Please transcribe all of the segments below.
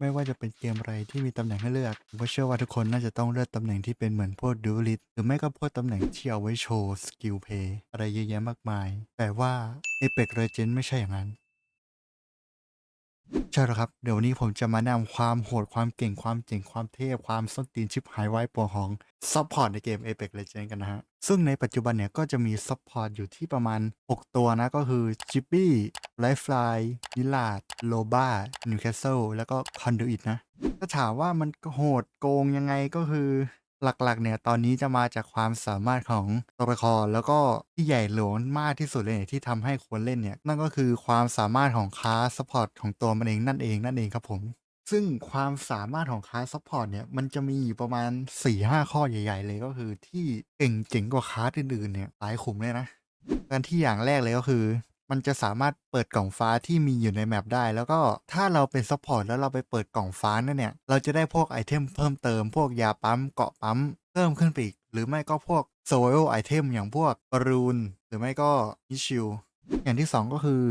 ไม่ว่าจะเป็นเกมอะไรที่มีตำแหน่งให้เลือกผมก็เชื่อว่าทุกคนน่าจะต้องเลือกตำแหน่งที่เป็นเหมือนพวกดูลิสหรือไม่ก็พวกตำแหน่งที่เอาไว้โชว์สกิลเพย์อะไรเยอะแยะมากมาย แต่ว่า Apex Legends ไม่ใช่อย่างนั้น ใช่แล้วครับ เดี๋ยววันนี้ผมจะมาแนะนำความโหดความเก่งความเจ๋งความเท่ความส้นตีนชิบหายไว้ปวของซัพพอร์ตในเกม Apex Legends กันนะฮะ ซึ่งในปัจจุบันเนี่ยก็จะมีซัพพอร์ตอยู่ที่ประมาณ 6 ตัวนะ ก็คือ j i p p y Lifeline นิลาดโลบ้า Newcastle แล้วก็ Conduit นะ ถ้าถามว่ามันโหดโกงยังไงก็คือ หลัก ๆ เนี่ย ตอนนี้จะมาจากความสามารถของตัวละคร แล้วก็ที่ใหญ่หลวงมากที่สุดเลยเนี่ยที่ทำให้คนเล่นเนี่ย นั่นก็คือความสามารถของคลาสซัพพอร์ตของตัวมันเองนั่นเอง นั่นเองครับผม ซึ่งความสามารถของคลาสซัพพอร์ตเนี่ย มันจะมีอยู่ประมาณ 4-5 ข้อใหญ่ ๆ เลยก็คือที่เก่งเจ๋งกว่าคลาสอื่นๆเนี่ยหลายขุมเลยนะการที่อย่างแรกเลยก็คือ มันจะสามารถเปิดกล่องฟ้าที่มีอยู่ในแมปได้ แล้วก็ถ้าเราเป็นซัพพอร์ตแล้วเราไปเปิดกล่องฟ้านั่นเนี่ย เราจะได้พวกไอเทมเพิ่มเติม พวกยาปั๊มเกาะปั๊ม เพิ่มขึ้นไปอีก หรือไม่ก็พวก s u r v i v a l ไอเทมอย่างพวกบอรูน หรือไม่ก็มิชิลอย่างที่ 2 ก็คือ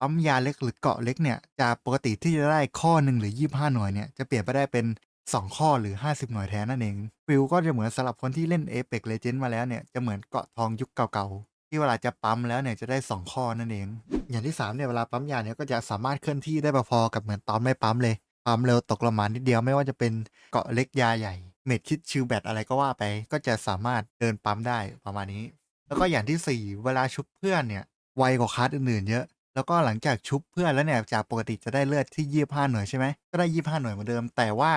ปั๊มยาเล็กหรือเกาะเล็กเนี่ยจากปกติที่จะได้ข้อหนึ่งหรือ 25 หน่วยเนี่ยจะเปลี่ยนไปได้เป็น 2 ข้อหรือ 50 หน่วยแทนนั่นเองฟิลก็จะเหมือนสำหรับคนที่เล่น Apex Legends มาแล้วเนี่ยจะเหมือนเกาะทองยุคเก่าๆ ที่เวลาจะปั๊มแล้วเนี่ยจะได้ 2 ข้อนั่นเอง อย่างที่ 3 เนี่ยเวลาปั๊มยาเนี่ยก็จะสามารถเคลื่อนที่ได้พอๆกับเหมือนตอนไม่ปั๊มเลยปั๊มเร็วตกละมานิดเดียวไม่ว่าจะเป็นเกาะเล็กยาใหญ่ เม็ดคิดชิลแบตอะไรก็ว่าไป ก็จะสามารถเดินปั๊มได้ประมาณนี้ แล้วก็อย่างที่ 4 เวลาชุบเพื่อนเนี่ยไวกว่าคลาสอื่นๆเยอะแล้วก็หลังจากชุบเพื่อนแล้วเนี่ยจากปกติจะได้เลือดที่ 25 หน่วยใช่ไหมก็ได้ 25 หน่วยเหมือนเดิม แต่ว่า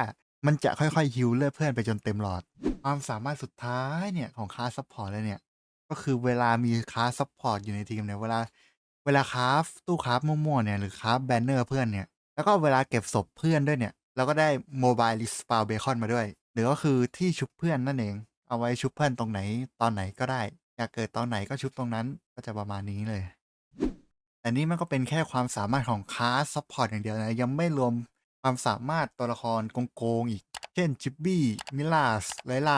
มันจะค่อยๆฮิวเลือดเพื่อนไปจนเต็มหลอด ความสามารถสุดท้ายเนี่ยของคลาสซัพพอร์ตเลยเนี่ย ก็คือเวลามีคลาสซัพพอร์ตอยู่ในทีมเนี่ยเวลาเวลาคราฟตู้คราฟมั่วๆเนี่ยหรือคราฟแบนเนอร์เพื่อนเนี่ย แล้วก็เวลาเก็บศพเพื่อนด้วยเนี่ยเราก็ได้โมบายลิสปาเบคอนมาด้วย หรือก็คือที่ชุบเพื่อนนั่นเอง เอาไว้ชุบเพื่อนตรงไหนตอนไหนก็ได้ อยากเกิดตอนไหนก็ชุบตรงนั้นก็จะประมาณนี้เลย แต่นี่มันก็เป็นแค่ความสามารถของคลาสซัพพอร์ตอย่างเดียวนะ ยังไม่รวมความสามารถตัวละครโกงๆอีก เช่นจิบบี้มิลาสไลไล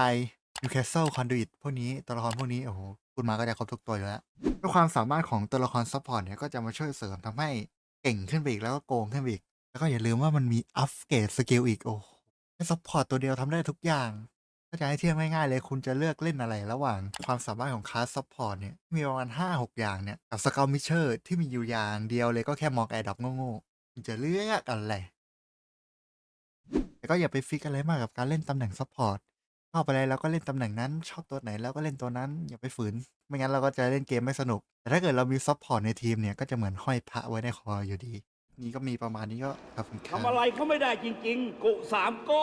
ยูแคสเซิลคอนดูอิตพวกนี้ตัวละครพวกนี้โอ้โห คุณมาก็จะครบทุกตัวอยู่แล้วด้วยความสามารถของตัวละครซัพพอร์ตเนี่ยก็จะมาช่วยเสริมทำให้เก่งขึ้นไปอีกแล้วก็โกงขึ้นไปอีก แล้วก็อย่าลืมว่ามันมีอัพเกรดสกิลอีกโอ้โหแค่ซัพพอร์ตตัวเดียวทำได้ทุกอย่างถ้าจะให้เทียบง่ายๆเลยคุณจะเลือกเล่นอะไร ระหว่างความสามารถของคลาสซัพพอร์ตเนี่ยมีประมาณ5 6อย่างเนี่ยกับสก u ลมิเชอร์ที่มีอยู่อย่างเดียวเลยก็แค่มองแอร์ดับโง่ๆคุณจะเลือกอะไรแต่ก็อย่าไปฟิกอะไรมากกับการเล่นตำแหน่งซัพพอร์ต ชอบอะไรเราก็เล่นตำแหน่งนั้น ชอบตัวไหนเราก็เล่นตัวนั้น อย่าไปฝืน ไม่งั้นเราก็จะเล่นเกมไม่สนุก แต่ถ้าเกิดเรามีซัพพอร์ตในทีมเนี่ยก็จะเหมือนห้อยพระไว้ในคออยู่ดี นี่ก็มีประมาณนี้ก็ขอบคุณครับ ทำอะไรเขาไม่ได้จริง ๆ กุสามโก้